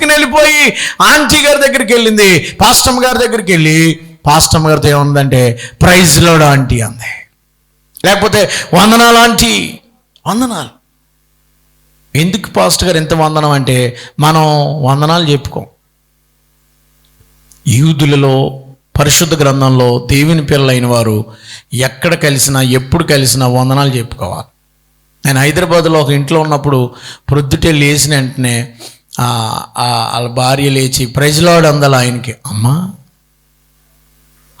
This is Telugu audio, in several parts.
తీసుకుని వెళ్ళిపోయి ఆంటీ గారి దగ్గరికి వెళ్ళింది. పాస్టమ్ గారి దగ్గరికి వెళ్ళి పాస్టమ్ గారితో ఏముందంటే ప్రైజ్ లోడ్ ఆంటీ అంది. లేకపోతే వందనాలు ఆంటీ వందనాలు. ఎందుకు పాస్టర్ గారు ఎంత వందనం అంటే మనం వందనాలు చెప్పుకోం. యూదులలో పరిశుద్ధ గ్రంథంలో దేవుని పిల్లలైన వారు ఎక్కడ కలిసినా ఎప్పుడు కలిసినా వందనాలు చెప్పుకోవాలి. నేను హైదరాబాద్లో ఒక ఇంట్లో ఉన్నప్పుడు ప్రొద్దుటే లేచిన వెంటనే వాళ్ళ భార్య లేచి ప్రైజ్లాడు అందాలి ఆయనకి. అమ్మా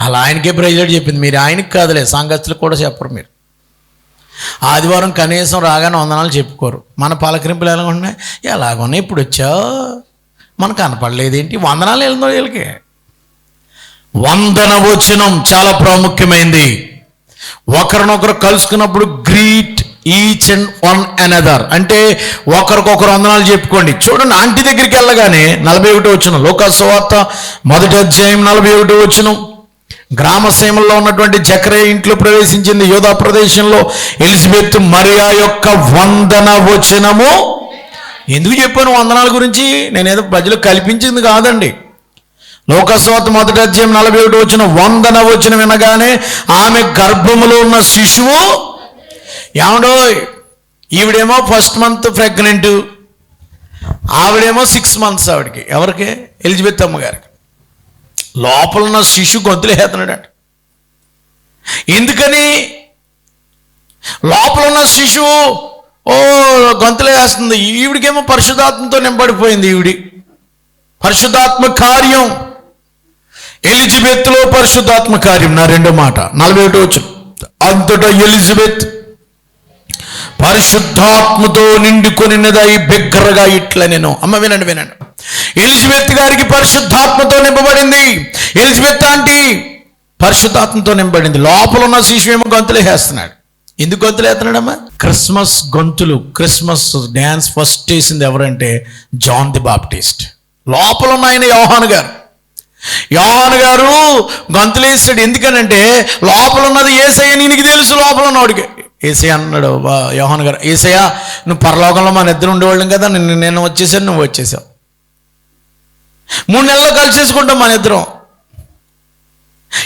అలా ఆయనకే ప్రైజ్లాడు చెప్పింది. మీరు ఆయనకి కాదులే సంగతులు కూడా చెప్పరు మీరు. ఆదివారం కనీసం రాగానే వందనాలు చెప్పుకోరు. మన పలకరింపులు ఎలా ఉన్నాయి? ఎలాగున్నాయి ఇప్పుడు వచ్చావు మనకు కనపడలేదేంటి వందనాలు వెళ్ళిందో వీళ్ళకి. వందన వచనం చాలా ప్రాముఖ్యమైంది. ఒకరినొకరు కలుసుకున్నప్పుడు greet each and one another అంటే ఒకరికొకరు వందనాలు చెప్పుకోండి. చూడండి ఆంటీ దగ్గరికి వెళ్ళగానే నలభై ఒకటి వచ్చిన లోకాసువార్త మొదటి అధ్యాయం నలభై ఒకటి వచ్చిన గ్రామసీమల్లో ఉన్నటువంటి జకరే ఇంట్లో ప్రవేశించింది యోధా ప్రదేశంలో ఎలిజబెత్ మరియా యొక్క వందన వచనము. ఎందుకు చెప్పాను వందనాల గురించి? నేనేదో ప్రజలు కల్పించింది కాదండి. లోకస్వాత మొదటి అధ్యాయం నలభై ఒకటి వచ్చిన వందన వచ్చిన వినగానే ఆమె గర్భములో ఉన్న శిశువు ఏమండో ఈవిడేమో ఫస్ట్ మంత్ ప్రెగ్నెంట్ ఆవిడేమో సిక్స్ మంత్స్ ఆవిడకి. ఎవరికి? ఎలిజబెత్ అమ్మగారికి. లోపల ఉన్న శిశువు గొంతులేస్తున్నాడట ఎందుకని? లోపల ఉన్న శిశువు ఓ గొంతులేస్తుంది ఈవిడికేమో పరిశుధాత్మతో నింపడిపోయింది ఈవిడి. పరిశుద్ధాత్మ కార్యం. ఎలిజబెత్లో పరిశుద్ధాత్మ కార్యం. నా రెండో మాట. నలభై ఒకటి వచ్చు అంతటా ఎలిజబెత్ పరిశుద్ధాత్మతో నిండుకొనినదై బిగ్గరగా ఇట్ల నేను? అమ్మ వినండి వినండి. ఎలిజబెత్ గారికి పరిశుద్ధాత్మతో నింపబడింది. ఎలిజబెత్ ఆంటీ పరిశుద్ధాత్మతో నింపబడింది. లోపల ఉన్న శిశువు ఏమో గొంతులేసేస్తున్నాడు ఎందుకు గొంతులేస్తున్నాడమ్మా క్రిస్మస్ గొంతులు క్రిస్మస్ డ్యాన్స్ ఫస్ట్ చేసింది ఎవరంటే జాన్ ది బాప్టిస్ట్. లోపల ఉన్న ఆయన యోహాన్ గారు. యోహాన్ గారు గొంతులేసాడు ఎందుకనంటే లోపల ఉన్నది ఏసయ్య నీకు తెలుసు లోపల ఉన్నవాడికి. ఏసయ అన్నాడు యోహన్ యోహాన్ గారు ఏసయ నువ్వు పరలోకంలో మన ఇద్దరు ఉండేవాళ్ళం కదా నిన్ను నేను వచ్చేసాను నువ్వు వచ్చేసావు. మూడు నెలల్లో కలిసేసుకుంటాం మన ఇద్దరం.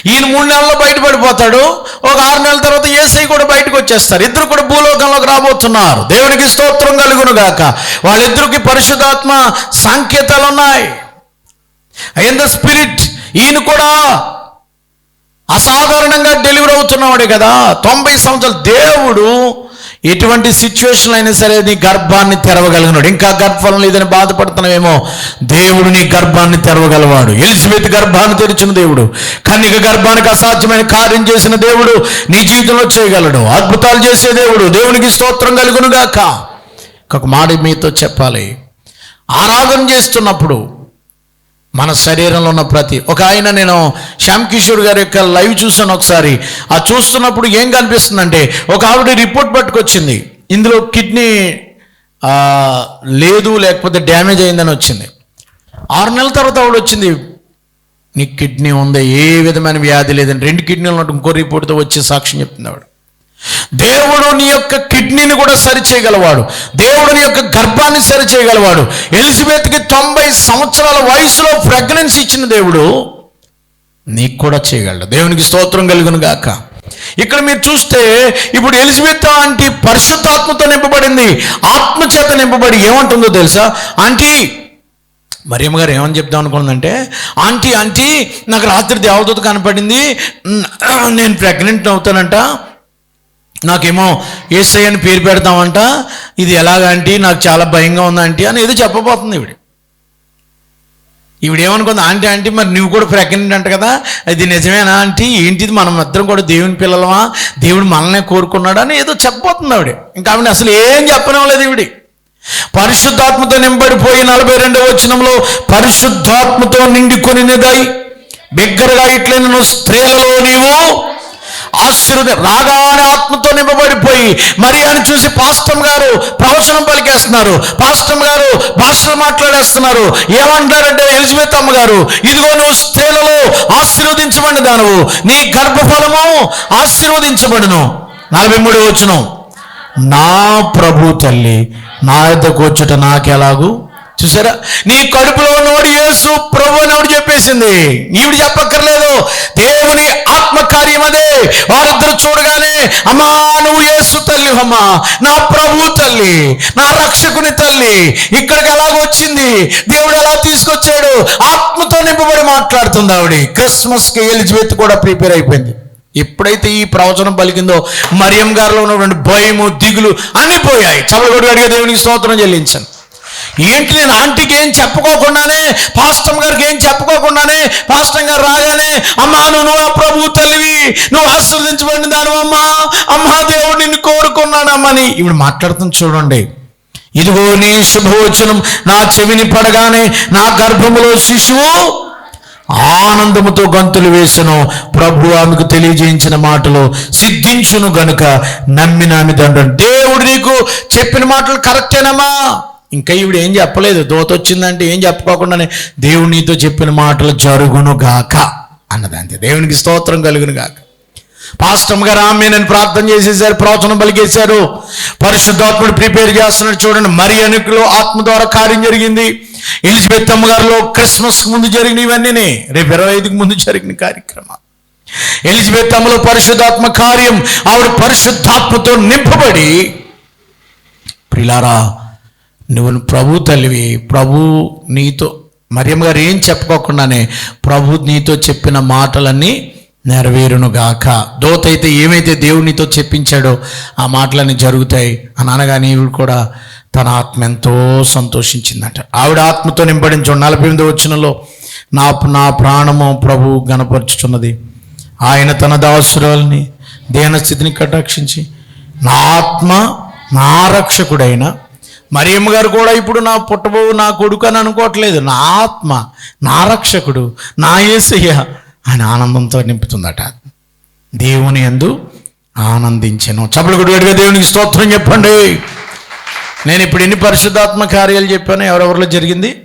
ఈయన మూడు నెలల్లో బయటపడిపోతాడు ఒక ఆరు నెలల తర్వాత ఏసై కూడా బయటకు వచ్చేస్తారు. ఇద్దరు కూడా భూలోకంలోకి రాబోతున్నారు. దేవునికి స్తోత్రం కలుగును గాక. వాళ్ళిద్దరికి పరిశుధాత్మ సాంకేతాలు ఉన్నాయి ఇన్ ద స్పిరిట్ ఈయన కూడా అసాధారణంగా డెలివరీ అవుతున్నవాడే కదా. తొంభై సంవత్సరాలు దేవుడు ఎటువంటి సిచ్యువేషన్ అయినా సరే నీ గర్భాన్ని తెరవగలిగినాడు. ఇంకా గర్భం లేదని బాధపడుతున్నావేమో? దేవుడు నీ గర్భాన్ని తెరవగలవాడు. ఎలిజబెత్ గర్భాన్ని తెరిచిన దేవుడు. కన్నిక గర్భానికి అసాధ్యమైన కార్యం చేసిన దేవుడు నీ జీవితంలో చేయగలడు. అద్భుతాలు చేసే దేవుడు. దేవునికి స్తోత్రం కలుగునుగాక. ఒక మాట మీతో చెప్పాలి. ఆరాధన చేస్తున్నప్పుడు మన శరీరంలో ఉన్న ప్రతి ఒక ఆయన నేను శ్యామ్ కిషోర్ గారి యొక్క లైవ్ చూశాను ఒకసారి. ఆ చూస్తున్నప్పుడు ఏం కనిపిస్తుందంటే ఒక ఆవిడ రిపోర్ట్ పట్టుకొచ్చింది. ఇందులో కిడ్నీ లేదు లేకపోతే డ్యామేజ్ అయిందని వచ్చింది. ఆరు నెలల తర్వాత ఆవిడ వచ్చింది. నీ కిడ్నీ ఉంది? ఏ విధమైన వ్యాధి లేదని. రెండు కిడ్నీలు ఉన్నట్టు ఇంకో రిపోర్ట్తో వచ్చి సాక్ష్యం చెప్తుంది ఆవిడ. దేవుడు నీ యొక్క కిడ్నీని కూడా సరి చేయగలవాడు దేవుడు నీ యొక్క గర్భాన్ని సరిచేయగలవాడు. ఎలిజబెత్కి తొంభై సంవత్సరాల వయసులో ప్రెగ్నెన్సీ ఇచ్చిన దేవుడు నీకు కూడా చేయగలడు. దేవునికి స్తోత్రం కలుగును గాక. ఇక్కడ మీరు చూస్తే ఇప్పుడు ఎలిజబెత్ ఆంటీ పరిశుద్ధాత్మతో నింపబడింది. ఆత్మ చేత నింపబడి ఏమంటుందో తెలుసా? ఆంటీ మరియమ్మ గారు ఏమని చెప్దాం అనుకుందంటే ఆంటీ ఆంటీ నాకు రాత్రి దేవదూత కనపడింది. నేను ప్రెగ్నెంట్ అవుతానంట. నాకేమో ఏసై అని పేరు పెడతామంట ఇది ఎలాగంటే నాకు చాలా భయంగా ఉంది ఆంటీ అని ఏదో చెప్పబోతుంది ఇవిడ ఈవిడేమనుకుంది ఆంటీ ఆంటీ మరి నువ్వు కూడా ప్రెగ్నెంట్ అంట కదా అది నిజమేనా ఆంటీ? ఏంటిది మనం ఇద్దరం కూడా దేవుని పిల్లలమా? దేవుడు మనల్నే కోరుకున్నాడు? అని ఏదో చెప్పబోతుంది ఆవిడ. ఇంకా ఆవిడ అసలు ఏం చెప్పడం లేదు ఈవిడి. పరిశుద్ధాత్మతో నింపడిపోయి నలభై రెండవ వచనంలో పరిశుద్ధాత్మతో నిండుకొనినదై బిగ్గరగా ఇట్లైన స్త్రీలలో నీవు ఆశీర్వద రాగానే ఆత్మతో నింపబడిపోయి మరి అని చూసి పాస్టమ్ గారు ప్రవచనం పలికేస్తున్నారు. పాస్టమ్ గారు భాషలు మాట్లాడేస్తున్నారు. ఏమంటారంటే ఎలిజబెత్ అమ్మ గారు ఇదిగో నువ్వు స్త్రీలలో ఆశీర్వదించబడి దానవు. నీ గర్భఫలము ఆశీర్వదించబడును. నలభై మూడు వచ్చును నా ప్రభు తల్లి నా యొద్దకు వచ్చుట నాకెలాగు? చూసారా? నీ కడుపులో ఉన్నవాడు యేసు ప్రభు అని ఆవిడ చెప్పేసింది. ఈవిడ చెప్పక్కర్లేదు. దేవుని ఆత్మకార్యం అదే. వారిద్దరు చూడగానే అమ్మా నువ్వు యేసు తల్లి అమ్మా నా ప్రభు తల్లి నా రక్షకుని తల్లి. ఇక్కడికి ఎలాగ వచ్చింది. దేవుడు ఎలా తీసుకొచ్చాడు? ఆత్మతో నింపబడి మాట్లాడుతుంది ఆవిడ. క్రిస్మస్కి ఎలిజబెత్ కూడా ప్రిపేర్ అయిపోయింది. ఎప్పుడైతే ఈ ప్రవచనం పలికిందో మరియం గారిలో ఉన్నటువంటి భయము దిగులు అన్ని పోయాయి. చల్లగొడు అడిగే దేవునికి స్తోత్రం చెల్లించాను ఏంటి నేను ఆంటీకి ఏం చెప్పుకోకుండానే పాస్టమ్ గారికి ఏం చెప్పుకోకుండానే పాస్టమ్ గారు రాగానే అమ్మా నువ్వు నువ్వు ప్రభు తల్లివి నువ్వు ఆశీర్వదించబడిన దాని అమ్మా అమ్మా దేవుడు నిన్ను కోరుకున్నానమ్మని ఇప్పుడు మాట్లాడుతుంది చూడండి. ఇదిగో నీ శుభవచనం నా చెవిని పడగానే నా గర్భములో శిశువు ఆనందముతో గంతులు వేసను. ప్రభు ఆమెకు తెలియజేయించిన మాటలు సిద్ధించును గనుక నమ్మిన ఆమె దేవుడు నీకు చెప్పిన మాటలు కరెక్టేనమ్మా. ఇంకా ఈవిడ ఏం చెప్పలేదు. దోత వచ్చిందంటే ఏం చెప్పుకోకుండానే దేవుడు నీతో చెప్పిన మాటలు జరుగును గాక అన్నది అంతే దేవునికి స్తోత్రం కలుగును గాక. పాస్టమ్ గారు ఆమె నేను ప్రార్థన చేసేసారు ప్రవచనం పలికేశారు పరిశుద్ధాత్ముడు ప్రిపేర్ చేస్తున్నాడు చూడండి. మరి అనుకులో ఆత్మ ద్వారా కార్యం జరిగింది. ఎలిజబెత్ అమ్మ గారిలో క్రిస్మస్ ముందు జరిగిన ఇవన్నీ రేపు ఇరవై ఐదుకి ముందు జరిగిన కార్యక్రమం. ఎలిజబెత్ అమ్మలో పరిశుద్ధాత్మ కార్యం. ఆవిడ పరిశుద్ధాత్మతో నింపబడి ప్రిలారా నువ్వు ప్రభు తల్లివి ప్రభు నీతో మరియమ్మ గారు ఏం చెప్పుకోకుండానే ప్రభు నీతో చెప్పిన మాటలన్నీ నెరవేరును గాక దోత అయితే ఏమైతే దేవునితో చెప్పించాడో ఆ మాటలన్నీ జరుగుతాయి. అని అనగానే ఈవిడ కూడా తన ఆత్మ ఎంతో సంతోషించిందంట. ఆవిడ ఆత్మతో నింపడిన నలభై ఎనిమిది వచ్చినలో నా నా ప్రాణము ప్రభు గనపరుచుచున్నది ఆయన తన దాసురాల్ని దేహస్థితిని కటాక్షించి నా ఆత్మ నా రక్షకుడైన మరియమ్మ గారు కూడా ఇప్పుడు నా పుట్టబోవు నా కొడుకు అని అనుకోవట్లేదు. నా ఆత్మ నా రక్షకుడు నా ఏసయ్య అని ఆనందంతో నింపుతుందట. దేవుని ఎందు ఆనందించను. చప్పలు కొడుగడిగా దేవునికి స్తోత్రం చెప్పండి. నేను ఇప్పుడు ఎన్ని పరిశుద్ధాత్మ కార్యాలు చెప్పాను ఎవరెవరిలో జరిగింది?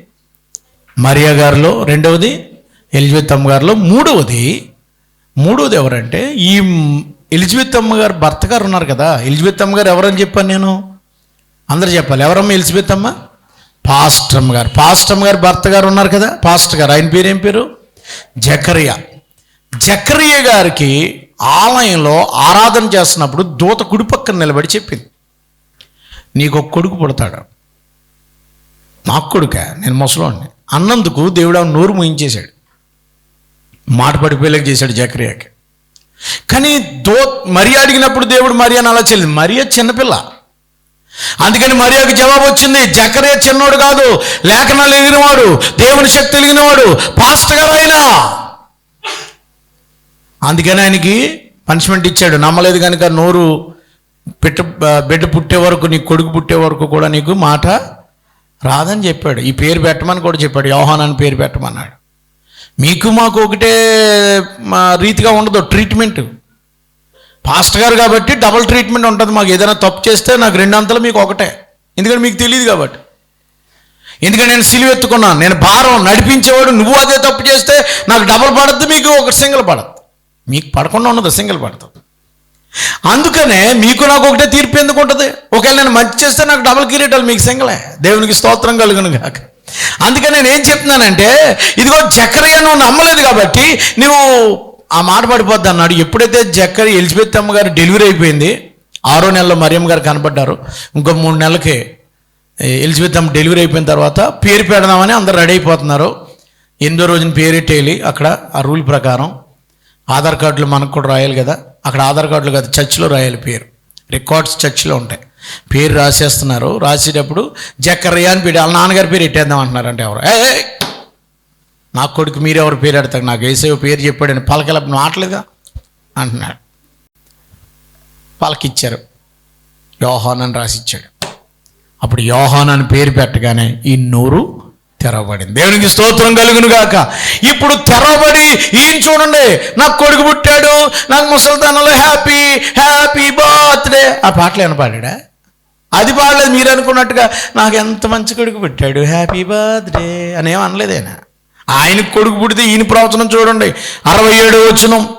మరియా గారిలో రెండవది ఎలిజబెత్ అమ్మగారిలో మూడవది. మూడవది ఎవరంటే ఈ ఎలిజబెత్ అమ్మగారు భర్త గారు ఉన్నారు కదా. ఎలిజబెత్ అమ్మగారు ఎవరని చెప్పాను నేను? అందరు చెప్పాలి. ఎవరమ్మా ఎలిజబెత్ పాస్టమ్ పాస్టర్ గారు. పాస్టర్ గారు భర్త గారు ఉన్నారు కదా? పాస్టర్ గారు. ఆయన పేరు ఏం పేరు? జకరియా. జకరియ గారికి ఆలయంలో ఆరాధన చేస్తున్నప్పుడు దూత కుడి పక్కన నిలబడి చెప్పింది. నీకు ఒక కొడుకు పుడతాడు. నాకు కొడుక. నేను ముసలోడిని. అన్నందుకు దేవుడు ఆమె నోరు ముయించేశాడు. మాట పడిపోయేలాగా చేశాడు జకరియాకి. కానీ దో మరి అడిగినప్పుడు దేవుడు మరియాని అలా చెల్లింది. మరియా చిన్నపిల్ల. అందుకని మరియాకి జవాబు వచ్చింది జకరే చిన్నోడు కాదు లేఖనాలు ఎగినవాడు దేవుని శక్తి ఎలిగినవాడు పాస్ట్ గారు అయినా అందుకని ఆయనకి పనిష్మెంట్ ఇచ్చాడు. నమ్మలేదు కనుక నోరు పెట్ట బిడ్డ పుట్టే వరకు నీ కొడుకు పుట్టే వరకు కూడా నీకు మాట రాదని చెప్పాడు. ఈ పేరు పెట్టమని కూడా చెప్పాడు. యోహాన్ అని పేరు పెట్టమన్నాడు. మీకు మాకు ఒకటే మా రీతిగా ఉండదు ట్రీట్మెంట్ పాస్టర్ గారు కాబట్టి డబుల్ ట్రీట్మెంట్ ఉంటుంది. మాకు ఏదైనా తప్పు చేస్తే నాకు రెండంతలు మీకు ఒకటే. ఎందుకంటే మీకు తెలియదు కాబట్టి. ఎందుకంటే నేను సిలువ ఎత్తుకున్నాను. నేను భారం నడిపించేవాడు. నువ్వు అదే తప్పు చేస్తే నాకు డబుల్ పడద్దు మీకు ఒక సింగిల్ పడద్దు. మీకు పడకుండా ఉన్నది సింగిల్ పడుతుంది అందుకనే మీకు నాకు ఒకటే తీర్పు ఎందుకు ఉంటుంది? ఒకవేళ నేను మంచి చేస్తే నాకు డబుల్ కిరీటాలు మీకు సింగలే. దేవునికి స్తోత్రం కలుగును కాక అందుకని నేను ఏం చెప్తున్నానంటే ఇదిగో జక్కరయ్య నువ్వు నమ్మలేదు కాబట్టి నువ్వు ఆ మాట పడిపోద్ది అన్నాడు. ఎప్పుడైతే జక్కరి ఎలిజబెత్ అమ్మ గారు డెలివరీ అయిపోయింది ఆరో నెలలో మరియమ్మ గారు కనపడ్డారు ఇంకో మూడు నెలలకి ఎలిజబెత్ అమ్మ డెలివరీ అయిపోయిన తర్వాత పేరు పెడదామని అందరు రెడీ అయిపోతున్నారు. ఎనిమిదో రోజున పేరెట్టేయాలి అక్కడ ఆ రూల్ ప్రకారం. ఆధార్ కార్డులు మనకు కూడా రాయాలి కదా. అక్కడ ఆధార్ కార్డులు కదా చర్చిలో రాయాలి పేరు. రికార్డ్స్ చర్చిలో ఉంటాయి. పేరు రాసేస్తున్నారు. రాసేటప్పుడు జక్కరయ్య అని పెట్టి వాళ్ళ నాన్నగారి పేరు ఎట్టేద్దాం అంటున్నారంటే ఎవరు. ఏ ఏ! నా కొడుకు మీరెవరు పేరు అడతారు? నాకు ఏసేవ పేరు చెప్పాడని పలకల మాటలేదా అంటున్నాడు. పలకిచ్చారు. యోహాన్ అని రాసిచ్చాడు. అప్పుడు యోహాన్ అని పేరు పెట్టగానే ఈ నోరు తెరవబడింది. దేవునికి స్తోత్రం కలుగును గాక ఇప్పుడు తెరవబడి ఈయన చూడండి? నాకు కొడుకు పుట్టాడు. నాకు ముసలితనంలో హ్యాపీ హ్యాపీ బర్త్డే. ఆ పాటలు ఏమైనా అది పాడలేదు. మీరు అనుకున్నట్టుగా నాకు ఎంత మంచి కొడుకు పుట్టాడు. హ్యాపీ బర్త్డే అని అనలేదేనా? ఆయన ఆయనకు కొడుకు పుడితే ఈయన ప్రవచనం చూడండి. అరవై ఏడు వచనం.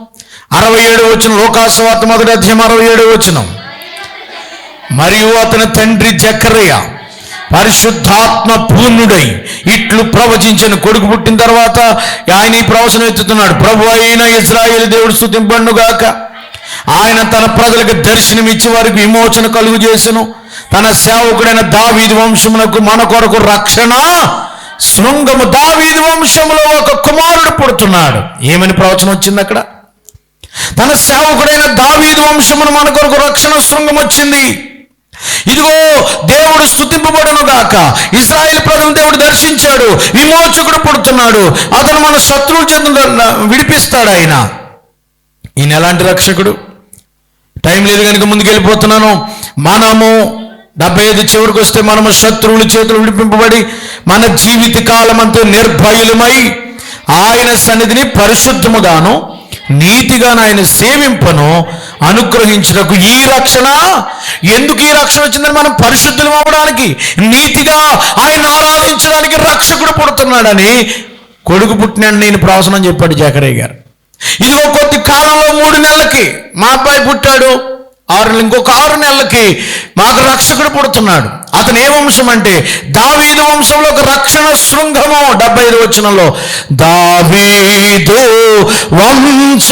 అరవై ఏడు వచ్చిన లోకాసువార్త మొదటి అధ్యాయం అరవై ఏడు వచనం. మరియు అతని తండ్రి జకరయ్య పరిశుద్ధాత్మ పూర్ణుడై ఇట్లు ప్రవచించిన. కొడుకు పుట్టిన తర్వాత ఆయన ఈ ప్రవచనం ఎత్తుతున్నాడు. ప్రభు అయిన ఇజ్రాయేల్ దేవుడు స్థుతింపండుగాక ఆయన తన ప్రజలకు దర్శనం ఇచ్చి వారికి విమోచన కలుగు చేసెను. తన సేవకుడైన దావీది వంశమునకు మన కొరకు రక్షణ శృంగము దావీదు వంశములో ఒక కుమారుడు పుడుతున్నాడు. ఏమని ప్రవచనం వచ్చింది అక్కడ? తన సేవకుడైన దావీదు వంశమును మన కొరకు రక్షణ శృంగం వచ్చింది. ఇదిగో దేవుడు స్థుతింపబడును గాక. ఇస్రాయేల్ ప్రజలు దేవుడు దర్శించాడు. విమోచకుడు పుడుతున్నాడు. అతను మన శత్రువుల చెందిన విడిపిస్తాడు ఆయన. ఈయన ఎలాంటి రక్షకుడు? టైం లేదు కనుక ముందుకెళ్ళిపోతున్నాను. మనము డెబ్బై ఐదు చివరికి వస్తే మనము శత్రువుల చేతులు విడిపింపబడి మన జీవిత కాలమంతా నిర్భయులమై ఆయన సన్నిధిని పరిశుద్ధముగాను నీతిగాను ఆయన సేవింపను అనుగ్రహించుటకు ఈ రక్షణ. ఎందుకు ఈ రక్షణ వచ్చిందని మనం పరిశుద్ధులు అవ్వడానికి నీతిగా ఆయన ఆరాధించడానికి రక్షకుడు పుడుతున్నాడని కొడుకు పుట్టినాడు నేను ప్రవచనం చెప్పాడు జాకరయ్య గారు. ఇదిగో కొద్ది కాలంలో మూడు నెలలకి మా అబ్బాయి పుట్టాడు. ఆరు ఇంకొక ఆరు నెలలకి మాకు రక్షకుడు పుడుతున్నాడు. అతను ఏ వంశం అంటే? దావీదు వంశంలో ఒక రక్షణ శృంగము. డెబ్బై ఐదు వచ్చినలో దావీదు వంశమందు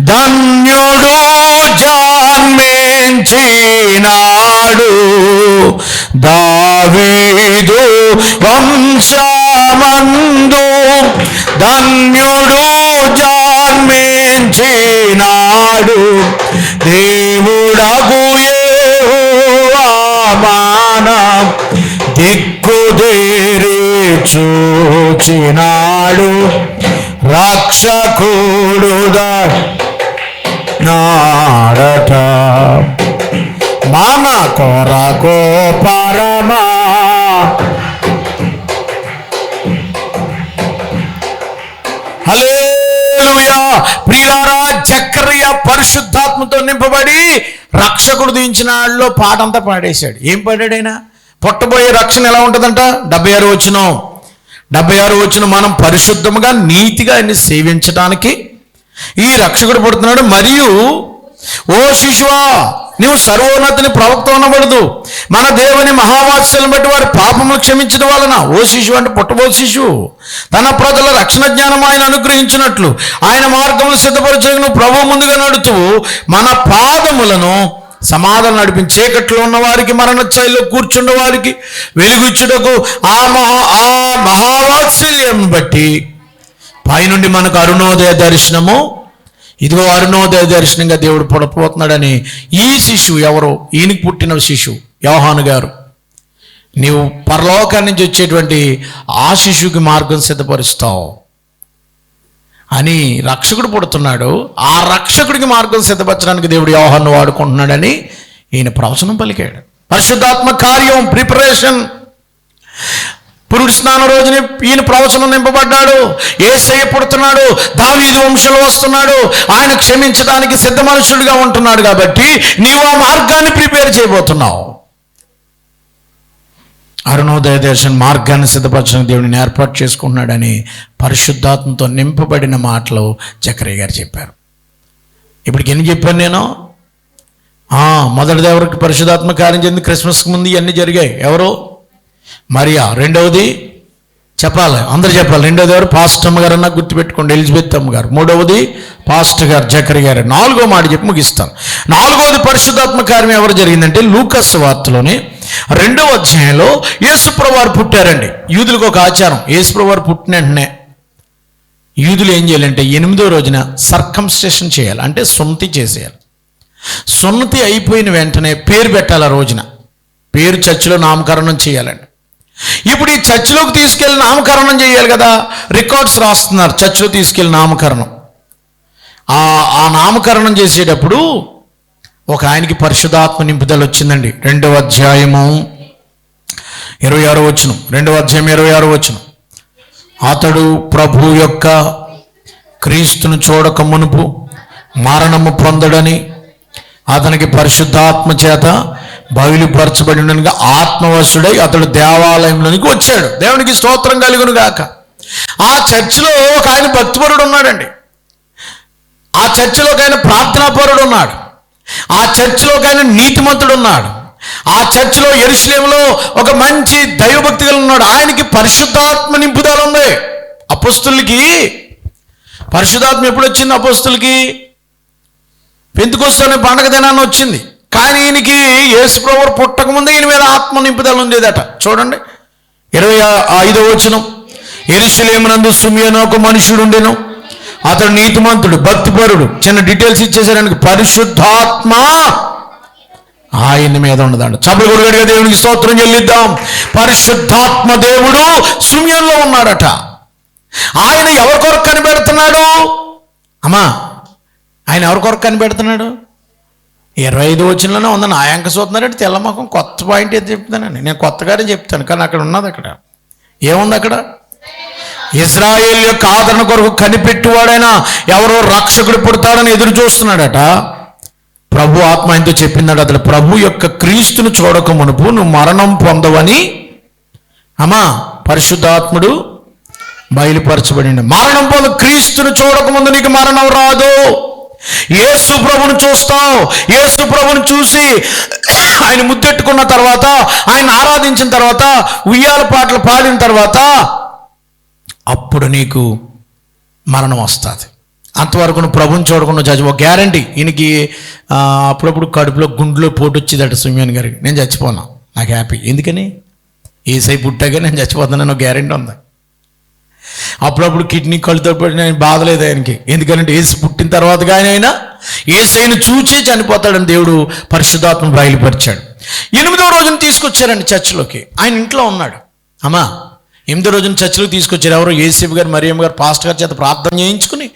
ధన్యుడు జన్మించినాడు. దావీదు వంశమందు ధన్యుడు జన్మించినాడు దేవుడగు యెహోవామాన దిక్కుదేరి చూచినాడు. రక్షకుడుదా నాడట. మన కొరకు పరమా నింపబడి రక్షకుడు దించిన వాళ్ళలో పాట అంతా పాడేశాడు. ఏం పాడాడైనా పుట్టబోయే రక్షణ ఎలా ఉంటుందంట? డెబ్బై ఆరు వచ్చిన డెబ్బై ఆరు వచ్చిన మనం పరిశుద్ధముగా నీతిగా ఆయన్ని సేవించడానికి ఈ రక్షకుడు పుడుతున్నాడు. మరియు ఓ శిశువా నీవు సర్వోన్నతిని ప్రవక్త ఉండబడదు మన దేవుని మహావాత్సల్యం బట్టి వారి పాపములు క్షమించడం వలన ఓ శిశువు అంటే పుట్టబో శిశువు. తన ప్రజల రక్షణ జ్ఞానం ఆయన అనుగ్రహించినట్లు ఆయన మార్గములు సిద్ధపరచను ప్రభు ముందుగా నడుతూ మన పాదములను సమాధానం నడిపించి చీకట్లో ఉన్న వారికి మరణ ఛాయలో కూర్చున్న వారికి వెలుగుచ్చుటకు ఆ మహా ఆ మహావాత్సల్యం బట్టి పైనుండి మనకు అరుణోదయ దర్శనము ఇదిగో అరుణోదయ దర్శనంగా దేవుడు పుడపోతున్నాడని ఈ శిశువు ఎవరు? ఈయనకి పుట్టిన శిశువు యోహాను గారు. నీవు పరలోకాన్ని నుంచి వచ్చేటువంటి ఆ శిశువుకి మార్గం సిద్ధపరుస్తావు అని రక్షకుడు పుడుతున్నాడు. ఆ రక్షకుడికి మార్గం సిద్ధపరచడానికి దేవుడు యోహాన్ని వాడుకుంటున్నాడని ఈయన ప్రవచనం పలికాడు. పరిశుద్ధాత్మ కార్యం ప్రిపరేషన్ పురుడు స్నానం రోజున ఈయన ప్రవచనం నింపబడ్డాడు. ఏసయ్య పుడుతున్నాడు. దావీదు వంశంలో వస్తున్నాడు. ఆయన క్షమించడానికి సిద్ధ మనుషుడిగా ఉంటున్నాడు కాబట్టి నీవు ఆ మార్గాన్ని ప్రిపేర్ చేయబోతున్నావు. అరుణోదయ దర్శన్ మార్గాన్ని సిద్ధపరచడం దేవుడిని ఏర్పాటు చేసుకుంటున్నాడని పరిశుద్ధాత్మతో నింపబడిన మాటలు చక్రయ్య గారు చెప్పారు. ఇప్పటికి ఎన్ని చెప్పాను నేను? మొదటిది ఎవరికి? పరిశుధాత్మ కార్యం చెంది క్రిస్మస్కి ముందు ఇవన్నీ జరిగాయి. ఎవరు? మరియా రెండవది చెప్పాలి అందరు చెప్పాలి. రెండవది ఎవరు? పాస్టర్ అమ్మ గారు గుర్తుపెట్టుకోండి ఎలిజబెత్ అమ్మ గారు మూడవది పాస్ట్ గారు జకరి గారు. నాలుగో మాట చెప్పి ముగిస్తాను. నాలుగవది పరిశుద్ధాత్మ కార్యం ఎవరు జరిగిందంటే లూకస్ వార్తలోని రెండవ అధ్యాయంలో యేసుప్రవారు పుట్టారండి. యూదులకు ఒక ఆచారం. యేసుప్రవారు పుట్టిన వెంటనే యూదులు ఏం చేయాలంటే ఎనిమిదో రోజున సర్కంస్టేషన్ చేయాలి. అంటే సున్నతి చేసేయాలి. సున్నతి అయిపోయిన వెంటనే పేరు పెట్టాలి ఆ రోజున. పేరు చర్చిలో నామకరణం చేయాలండి. ఇప్పుడు ఈ చర్చిలోకి తీసుకెళ్ళి నామకరణం చేయాలి కదా. రికార్డ్స్ రాస్తున్నారు. చర్చిలో తీసుకెళ్ళి నామకరణం. ఆ ఆ నామకరణం చేసేటప్పుడు ఒక ఆయనకి పరిశుధాత్మ నింపుదల వచ్చిందండి. రెండవ అధ్యాయము ఇరవై ఆరో వచ్చును రెండవ అధ్యాయం ఇరవై ఆరో వచ్చును అతడు ప్రభు యొక్క క్రీస్తును చూడక మునుపు మరణము పొందడని అతనికి పరిశుద్ధాత్మ చేత బయలుపరచబడి ఉండగా ఆత్మవశుడై అతడు దేవాలయంలోనికి వచ్చాడు. దేవునికి స్తోత్రం కలుగును గాక. ఆ చర్చిలో ఒక ఆయన భక్తిపరుడు ఉన్నాడండి. ఆ చర్చిలో ఒక ఆయన ప్రార్థనాపరుడు ఉన్నాడు. ఆ చర్చిలో ఒక ఆయన నీతిమంతుడు ఉన్నాడు. ఆ చర్చిలో ఎరుషలేములో ఒక మంచి దైవభక్తి కలిగి ఉన్నాడు. ఆయనకి పరిశుద్ధాత్మ నింపుదల ఉంది. అపస్తులకి పరిశుద్ధాత్మ ఎప్పుడు వచ్చింది అపస్తులకి పెంతుకొస్తూనే పండగ దినాన్ని వచ్చింది. కానీ ఈయనకి యేసు పుట్టకముందే ఈయన మీద ఆత్మ నింపుదల ఉండేదట. చూడండి. ఇరవై ఐదో వచనం. ఎరుసలేమునందు సుమియను ఒక మనుషుడు ఉండెను. అతడు నీతిమంతుడు భక్తిపరుడు. చిన్న డీటెయిల్స్ ఇచ్చేసరికి పరిశుద్ధాత్మ ఆయన మీద ఉండదండి చప్పలు కొడుగడిగా దేవునికి స్తోత్రం చెల్లిద్దాం. పరిశుద్ధాత్మ దేవుడు సుమ్యంలో ఉన్నాడట. ఆయన ఎవరి కొరకు కనిపెడుతున్నాడు? అమ్మా ఆయన ఎవరి కొరకు కనిపెడుతున్నాడు? ఇరవై ఐదు వచ్చినలోనే ఉంది. నా చూస్తున్నారంటే తెల్లమొఖం కొత్త పాయింట్ ఏది చెప్తానండి నేను కొత్తగానే చెప్తాను కానీ అక్కడ ఉన్నది అక్కడ. ఏముంది అక్కడ? ఇజ్రాయేల్ యొక్క ఆదరణ కొరకు కనిపెట్టువాడైనా ఎవరో రక్షకుడు పుడతాడని ఎదురు చూస్తున్నాడట. ప్రభు ఆత్మ ఎంతో చెప్పిందట అతడు ప్రభు యొక్క క్రీస్తును చూడక మునుపు నువ్వు మరణం పొందవని. అమ్మా పరిశుద్ధాత్ముడు బయలుపరచబడి మరణం పొంద క్రీస్తును చూడకముందు నీకు మరణం రాదు. యేసు ప్రభుని చూస్తావు. యేసు ప్రభుని చూసి ఆయన ముద్దెట్టుకున్న తర్వాత ఆయన ఆరాధించిన తర్వాత ఉయ్యాల పాటలు పాడిన తర్వాత అప్పుడు నీకు మరణం వస్తుంది. అంతవరకు నువ్వు ప్రభుని చూడకుండా చచ్చిపో గ్యారంటీ. ఈయనకి అప్పుడప్పుడు కడుపులో గుండెలో పోటు వచ్చిందట సుమ్యాన్ గారికి. నేను చచ్చిపోనా? నాకు హ్యాపీ. ఎందుకని? ఏసై పుట్టాక నేను చచ్చిపోతానని గ్యారంటీ ఉంది. అప్పుడప్పుడు కిడ్నీ కళ్ళుతో పడిన బాధలేదు ఆయనకి. ఎందుకంటే ఏసు పుట్టిన తర్వాత కానీ అయినా ఏసైను చూచే చనిపోతాడని దేవుడు పరిశుద్ధాత్మ బయలుపరిచాడు. ఎనిమిదో రోజున తీసుకొచ్చారండి చర్చిలోకి. ఆయన ఇంట్లో ఉన్నాడు. అమ్మా ఎనిమిదో రోజున చర్చిలోకి తీసుకొచ్చారు. ఎవరో ఏసీబ్ గారు మరియమ్మ గారు పాస్టర్ గారి చేత ప్రార్థన చేయించుకుని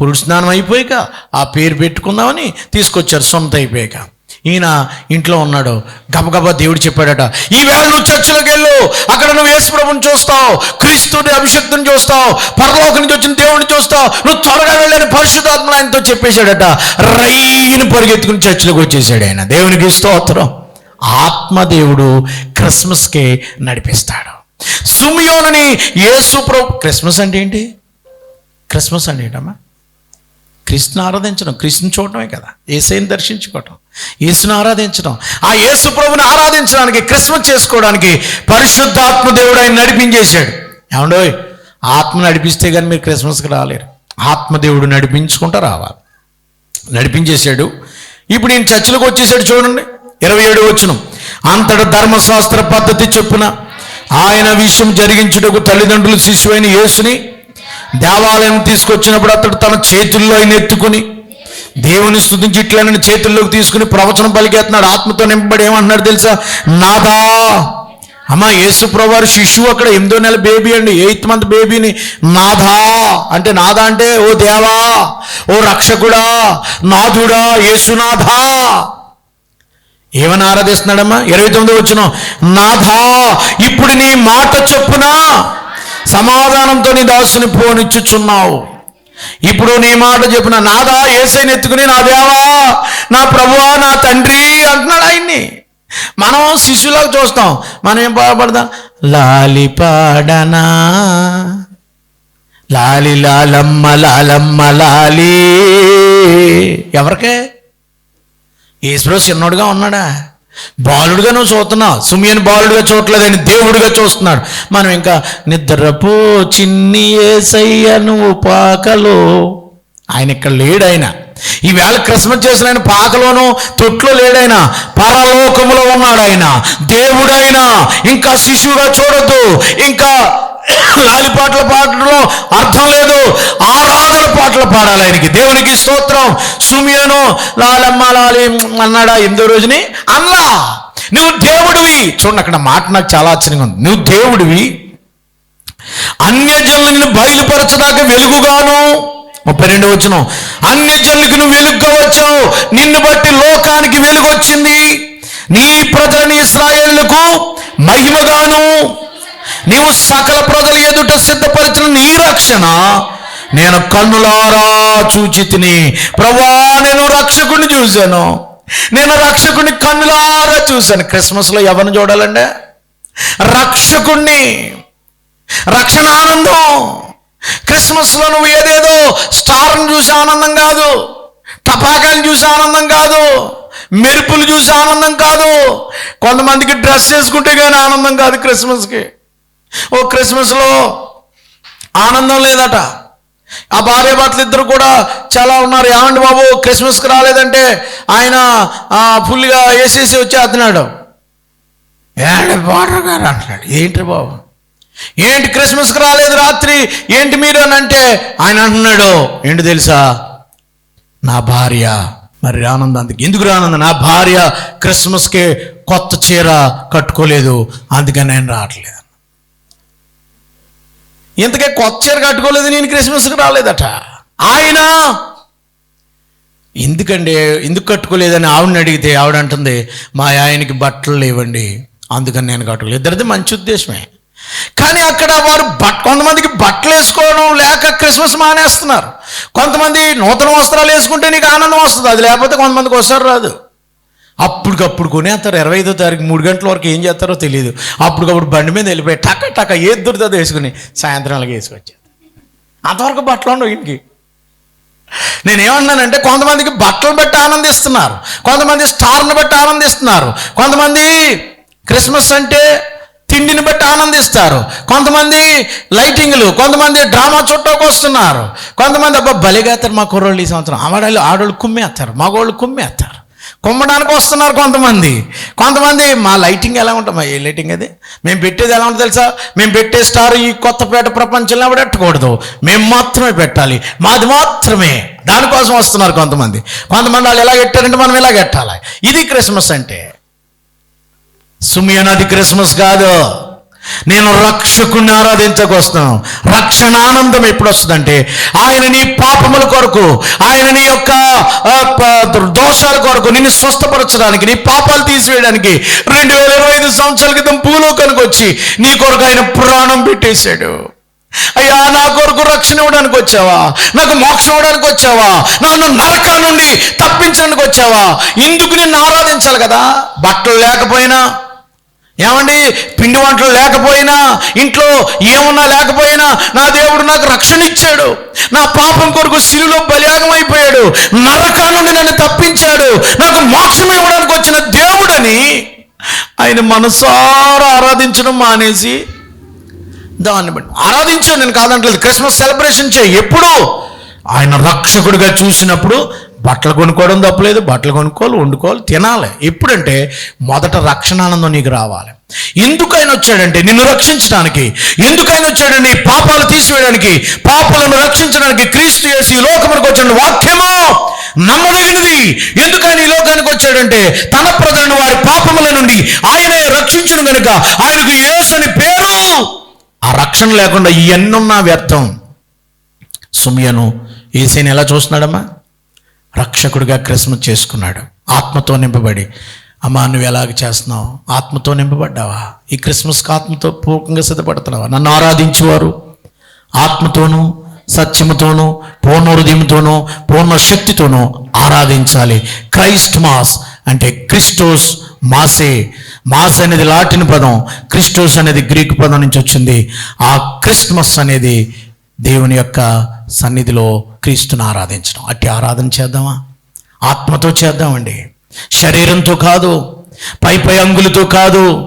పురుడు స్నానం అయిపోయాక ఆ పేరు పెట్టుకుందామని తీసుకొచ్చారు సొంత అయిపోయాక. ఈయన ఇంట్లో ఉన్నాడు. గబగబా దేవుడు చెప్పాడట ఈవేళ నువ్వు చర్చిలోకి వెళ్ళు. అక్కడ నువ్వు యేసుప్రభుని చూస్తావు. క్రీస్తుని అభిషక్తుని చూస్తావు. పరలోక నుంచి వచ్చిన దేవుడిని చూస్తావు. నువ్వు త్వరగా వెళ్ళని పరిశుద్ధాత్మ ఆయనతో చెప్పేశాడట. రైని పరిగెత్తుకుని చర్చిలోకి వచ్చేసాడు ఆయన. దేవునికి స్తోత్రం. ఆత్మదేవుడు క్రిస్మస్కి నడిపిస్తాడు. సుమియోనని యేసు ప్రభు క్రిస్మస్ అంటే ఏంటి? క్రిస్మస్ అంటే ఏంటమ్మా? క్రీస్తుని ఆరాధించడం క్రీస్తుని చూడటమే కదా. ఏసైని దర్శించుకోవటం. యేసును ఆరాధించడం. ఆ యేసు ప్రభుని ఆరాధించడానికి క్రిస్మస్ చేసుకోవడానికి పరిశుద్ధాత్మ దేవుడు ఆయన నడిపించేశాడు. ఏమండో ఆత్మ నడిపిస్తే కానీ మీరు క్రిస్మస్కి రాలేరు. ఆత్మదేవుడు నడిపించుకుంటా రావాలి. నడిపించేశాడు. ఇప్పుడు నేను చర్చలకు వచ్చేసాడు చూడండి. ఇరవై ఏడు వచ్చిన అంతట ధర్మశాస్త్ర పద్ధతి చొప్పున ఆయన విషయం జరిగించుటకు తల్లిదండ్రులు శిశువైన యేసుని దేవాలయం తీసుకొచ్చినప్పుడు అతడు తన చేతుల్లో ఆయన ఎత్తుకుని దేవుని స్థుతించి ఇట్లనని చేతుల్లోకి తీసుకుని ప్రవచనం పలికేస్తున్నాడు ఆత్మతో నింపబడి ఏమంటున్నాడు తెలుసా? నాదా. అమ్మ యేసు ప్రభువారు శిశువు అక్కడ ఎనిమిదో నెల బేబీ అండి ఎయిత్ మంత్ బేబీని. నాథా అంటే నాదా అంటే ఓ దేవా ఓ రక్షకుడా నాథుడా యేసునాథా. ఏమని ఆరాధిస్తున్నాడమ్మా? ఇరవై తొమ్మిది వచ్చిన నాథా ఇప్పుడు నీ మాట చొప్పున సమాధానంతో నీ దాసుని పోనిచ్చుచున్నావు. ఇప్పుడు నీ మాట చెప్పిన నాదా ఏసైని ఎత్తుకుని నా దేవా నా ప్రభువా నా తండ్రి అంటున్నాడు ఆయన్ని. మనం శిష్యులకు చూస్తాం. మనం ఏం బాధపడదాం లాలిపాడనా లాలి లాలమ్మ లాలమ్మ లాలి ఎవరికే? ఈశ్వరు చిన్నోడుగా ఉన్నాడా? బాలుడుగా నువ్వు చూస్తున్నావు సుమియన్ బాలుడుగా చూడలేదని దేవుడిగా చూస్తున్నాడు. మనం ఇంకా నిద్రపో చిన్ని ఏసయ్య నువ్వు పాకలో. ఆయన ఇక్కడ లేడు ఆయన ఈవేళ క్రిస్మస్ చేసిన ఆయన పాకలోను తొట్లో లేడైనా. పరలోకములో ఉన్నాడు ఆయన. దేవుడైన. ఇంకా శిశువుగా చూడొద్దు. ఇంకా లాలి పాటలు పాడడంలో అర్థం లేదు. ఆరాధన పాటలు పాడాలి ఆయనకి. దేవునికి స్తోత్రం. సుమియను లాలమ్మ లాలి అన్నాడా ఎందో రోజుని? అన్నా నువ్వు దేవుడివి. చూడండి అక్కడ మాట నాకు చాలా ఆశ్చర్యంగా ఉంది. నువ్వు దేవుడివి? అన్యజనులను బయలుపరచదాకా వెలుగుగాను. ముప్పై రెండు వచ్చిన అన్యజనులకు నువ్వు వెలుగుగా వచ్చావు. నిన్ను బట్టి లోకానికి వెలుగు వచ్చింది నీ ప్రజలని ఇస్రాయేళ్ళకు మహిమగాను. నీవు సకల ప్రజల ఎదుట సిద్ధపరిచిన నీ రక్షణ నేను కన్నులారా చూచి తిని ప్రభా నేను రక్షకుడిని చూశాను. నేను రక్షకుడిని కన్నులారా చూశాను. క్రిస్మస్లో ఎవరిని చూడాలండి? రక్షకుణ్ణి. రక్షణ ఆనందం క్రిస్మస్లో నువ్వు ఏదేదో స్టార్ని చూసి ఆనందం కాదు టపాకాయలు చూసి ఆనందం కాదు మెరుపులు చూసి ఆనందం కాదు. కొంతమందికి డ్రెస్ వేసుకుంటే కానీ ఆనందం కాదు క్రిస్మస్కి. ఓ క్రిస్మస్లో ఆనందం లేదట. ఆ భార్య భర్తలు ఇద్దరు కూడా చాలా ఉన్నారు. ఏమండి బాబు క్రిస్మస్కి రాలేదంటే ఆయన ఫుల్గా వేసేసి వచ్చేస్తున్నాడు ఏడు బార్డర్ గారు అంటున్నాడు. ఏంటి బాబు? ఏంటి క్రిస్మస్కి రాలేదు రాత్రి ఏంటి మీరు? అని అంటే ఆయన అంటున్నాడు. ఏంటి తెలుసా? నా భార్య. మరి ఆనందానికి ఎందుకు రానంద నా భార్య క్రిస్మస్కి కొత్త చీర కట్టుకోలేదు. అందుకని నేను రావట్లేదు. ఇంతకే కొత్త చీర కట్టుకోలేదు నేను క్రిస్మస్కి రాలేదట. ఆయన ఎందుకండి ఎందుకు కట్టుకోలేదని ఆవిడని అడిగితే ఆవిడ అంటుంది మా ఆయనకి బట్టలు లేవండి అందుకని నేను కట్టుకోలేదు. ఇద్దరిది మంచి ఉద్దేశమే. కానీ అక్కడ వారు బట్ కొంతమందికి బట్టలు వేసుకోవడం లేక క్రిస్మస్ మానేస్తున్నారు. కొంతమంది నూతన వస్త్రాలు వేసుకుంటే నీకు ఆనందం వస్తుంది అది లేకపోతే కొంతమందికి వస్తారు రాదు. అప్పటికప్పుడు కొనేస్తారు. ఇరవై ఐదో తారీఖు మూడు గంటల వరకు ఏం చేస్తారో తెలియదు. అప్పటికప్పుడు బండి మీద వెళ్ళిపోయి టక టక ఏది దొరుకుతుందో వేసుకుని సాయంత్రం అలాగే వేసుకొచ్చారు. అంతవరకు బట్టలు ఉండవు ఇంటికి. నేనేమన్నానంటే కొంతమందికి బట్టలు బట్టి ఆనందిస్తున్నారు. కొంతమంది స్టార్ను బట్టి ఆనందిస్తున్నారు. కొంతమంది క్రిస్మస్ అంటే తిండిని బట్టి ఆనందిస్తారు. కొంతమంది లైటింగ్లు కొంతమంది డ్రామా చుట్టాకు వస్తున్నారు. కొంతమంది అబ్బా బలిగేస్తారు మా కుర్రోళ్ళు ఈ సంవత్సరం. ఆడవాళ్ళు ఆడవాళ్ళు కుమ్మేస్తారు మగవాళ్ళు కుమ్మేస్తారు కుమ్మడానికి వస్తున్నారు కొంతమంది. కొంతమంది మా లైటింగ్ ఎలా ఉంటుంది? మా ఏ లైటింగ్ అది? మేము పెట్టేది ఎలా ఉంటుంది తెలుసా? మేము పెట్టే స్టార్ ఈ కొత్తపేట ప్రపంచంలో పెట్టకూడదు. మేము మాత్రమే పెట్టాలి. మాది మాత్రమే. దానికోసం వస్తున్నారు కొంతమంది. కొంతమంది వాళ్ళు ఎలా పెట్టారంటే మనం ఎలా పెట్టాలి ఇది క్రిస్మస్ అంటే. సుమియన్ అది క్రిస్మస్ కాదు. నేను రక్షకుని ఆరాధించకొస్తాను రక్షణ ఆనందం ఎప్పుడు వస్తుందంటే ఆయన నీ పాపముల కొరకు ఆయన నీ యొక్క దోషాల కొరకు నిన్ను స్వస్థపరచడానికి నీ పాపాలు తీసివేయడానికి రెండు వేల ఇరవై ఐదు సంవత్సరాల క్రితం భూలోకానికి వచ్చి నీ కొరకు ఆయన ప్రాణం పెట్టేశాడు. అయ్యా నా కొరకు రక్షణ ఇవ్వడానికి వచ్చావా? నాకు మోక్షం ఇవ్వడానికి వచ్చావా? నన్ను నరకం నుండి తప్పించడానికి వచ్చావా? ఇందుకు నిన్ను ఆరాధించాలి కదా. బట్టలు లేకపోయినా ఏమండి? పిండి వంటలు లేకపోయినా ఇంట్లో ఏమున్నా లేకపోయినా నా దేవుడు నాకు రక్షణ ఇచ్చాడు. నా పాపం కొరకు సిలులో బలియాగం అయిపోయాడు నరకా నుండి నన్ను తప్పించాడు. నాకు మోక్షం ఇవ్వడానికి వచ్చిన దేవుడని ఆయన మనసారా ఆరాధించడం మానేసి దాన్ని బట్టి. ఆరాధించాను నేను కాదంటలేదు. క్రిస్మస్ సెలబ్రేషన్ చేయి ఎప్పుడు ఆయన రక్షకుడిగా చూసినప్పుడు బట్టలు కొనుక్కోవడం తప్పలేదు బట్టలు కొనుక్కోవాలి వండుకోవాలి తినాలి. ఎప్పుడంటే మొదట రక్షణానందం నీకు రావాలి. ఎందుకైనా వచ్చాడంటే నిన్ను రక్షించడానికి ఎందుకైనా ఆయన నీ పాపాలు తీసివేయడానికి పాపాలను రక్షించడానికి క్రీస్తు చేసి ఈ లోకములకు వచ్చిన వాక్యము నమ్మదగినది. ఎందుకని ఈ లోకానికి వచ్చాడంటే తన ప్రజలను వారి పాపముల నుండి ఆయనే రక్షించను గనుక ఆయనకు యేసు అని పేరు. ఆ రక్షణ లేకుండా ఇవన్నున్నా వ్యర్థం. సుమియను ఏసైని ఎలా చూస్తున్నాడమ్మా? రక్షకుడిగా క్రిస్మస్ చేసుకున్నాడు. ఆత్మతో నింపబడి అమ్మా నువ్వు ఎలాగ చేస్తున్నావు? ఆత్మతో నింపబడ్డావా? ఈ క్రిస్మస్కి ఆత్మతో పూర్వకంగా సిద్ధపడుతున్నావా? నన్ను ఆరాధించేవారు. ఆత్మతోనూ సత్యముతోనూ పూర్ణ హృదయంతోనూ పూర్ణ శక్తితోనూ ఆరాధించాలి. క్రైస్ట్ మాస్ అంటే క్రిస్టోస్ మాసే. మాస్ అనేది లాటిన్ పదం. క్రిస్టోస్ అనేది గ్రీక్ పదం నుంచి వచ్చింది. ఆ క్రిస్మస్ అనేది దేవుని యొక్క సన్నిధిలో క్రీస్తుని ఆరాధించడం. అట్టి ఆరాధన చేద్దామా? ఆత్మతో చేద్దామండి. శరీరంతో కాదు పై పై అంగులతో కాదు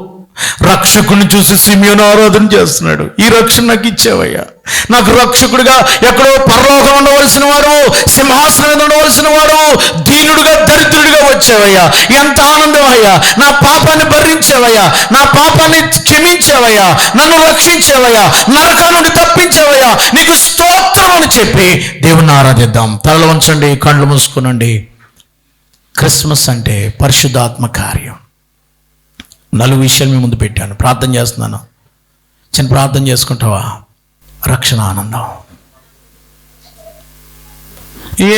రక్షకుని చూసి సిమియోను ఆరాధన చేస్తున్నాడు. ఈ రక్షణ నాకు ఇచ్చావయ్యా. నాకు రక్షకుడిగా ఎక్కడో పరలోకం ఉండవలసిన వారు సింహాసనం మీద ఉండవలసిన వారు దీనుడుగా దరిద్రుడిగా వచ్చావయ్యా. ఎంత ఆనందం అయ్యా. నా పాపాన్ని భరించావయ్యా. నా పాపాన్ని క్షమించావయ్యా. నన్ను రక్షించావయ్యా. నరకా నుండి తప్పించావయ్యా. నీకు స్తోత్రం అని చెప్పి దేవుణ్ణి ఆరాధిద్దాం. తలలు ఉంచండి కళ్ళు మూసుకునండి. క్రిస్మస్ అంటే పరిశుద్ధాత్మ కార్యం. నలుగు విషయాలు మీ ముందు పెట్టాను. ప్రార్థన చేస్తున్నాను. చిన్న ప్రార్థన చేసుకుంటావా? రక్షణ ఆనందం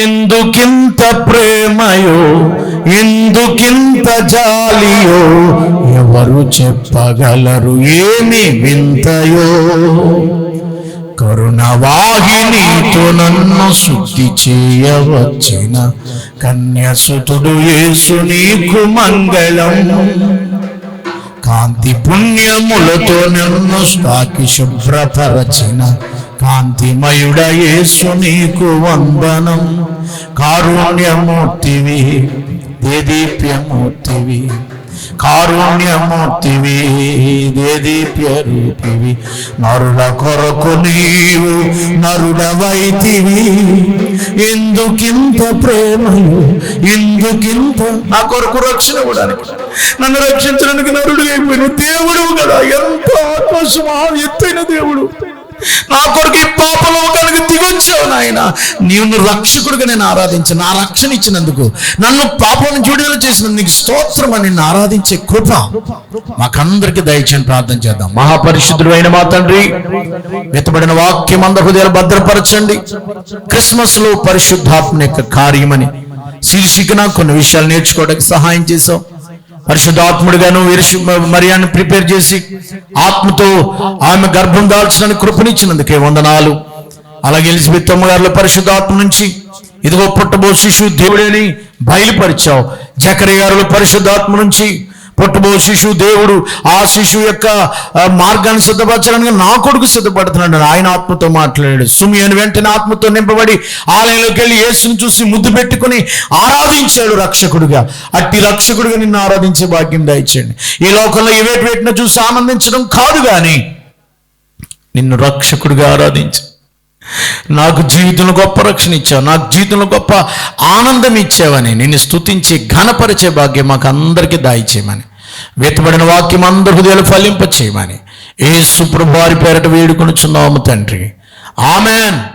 ఎందుకింత ప్రేమయో ఎందుకింత జాలియో ఎవరు చెప్పగలరు ఏమి వింతయో. కరుణవాహినితో నన్ను శుద్ధి చేయవచ్చిన కన్యసుతుడు యేసు నీకు మంగళం. కాంతి పుణ్యములతో నన్ను స్థాకి శుభ్రపరచిన కాంతిమయుడయేసు నీకు వందనం. కారుణ్యమూర్తివి దేదీప్యమూర్తివి. కారుణ్యమూర్తివి దేదీప్య రూపివి నరుల కొరకు నీవు నరుడవైతివి. ఎందుకింత ప్రేమ ఎందుకింత నా కొరకు రక్షణ కూడా నన్ను రక్షించడానికి నరుడు అయిపోయిన దేవుడు కదా ఎంత ఆకాశం ఎత్తైన దేవుడు. నా కొరకు ఈ పాపలో కనుక దిగొచ్చావు నాయన. నీవు రక్షకుడిగా నేను ఆరాధించాను నా రక్షణ ఇచ్చినందుకు నన్ను పాపం విడుదల చేసినందుకు నీకు స్తోత్రం అని నిన్ను ఆరాధించే కృప మాకందరికి దయచేయని ప్రార్థన చేద్దాం. మహాపరిశుద్ధుడు అయిన మా తండ్రి వెతబడిన వాక్యం అందరి హృదయాలు భద్రపరచండి. క్రిస్మస్లో పరిశుద్ధాత్మ యొక్క కార్యమని శీర్షికన కొన్ని విషయాలు నేర్చుకోవడానికి సహాయం చేశావు. పరిశుద్ధాత్ముడిగాను విరుషు మరియాన్ని ప్రిపేర్ చేసి ఆత్మతో ఆమె గర్భం దాల్చడానికి కృపనిచ్చినందుకే వందనాలు. అలాగే ఎలిజబెత్ అమ్మగారుల పరిశుద్ధాత్మ నుంచి ఇదిగో పుట్టబో శిశువు దేవుడని బయలుపరిచావు. జకరి గారుల పరిశుద్ధాత్మ నుంచి పుట్టబో శిశువు దేవుడు ఆ శిశువు యొక్క మార్గాన్ని సిద్ధపరచడానికి నా కొడుకు సిద్ధపడుతున్నాడు. ఆయన ఆత్మతో మాట్లాడాడు. సుమి అని వెంటనే ఆత్మతో నింపబడి ఆలయంలోకి వెళ్ళి యేసుని చూసి ముద్దు పెట్టుకుని ఆరాధించాడు రక్షకుడుగా. అట్టి రక్షకుడుగా నిన్ను ఆరాధించే భాగ్యం దయచేయండి. ఈ లోకంలో ఇవేటి పెట్టిన చూసి ఆనందించడం కాదు కానీ నిన్ను రక్షకుడిగా ఆరాధించు. నాకు జీవితంలో గొప్ప రక్షణ ఇచ్చావు నాకు జీవితంలో గొప్ప ఆనందం ఇచ్చావని నిన్ను స్తుతించి ఘనపరిచే భాగ్యం మాకు అందరికీ దాయిచేయమని వెతబడిన వాక్యం అందరి హృదయాలు ఫలింప చేయమని ఏ సుప్రభారి పేరట వేడుకొనుచున్నాము తండ్రి. ఆమెన్.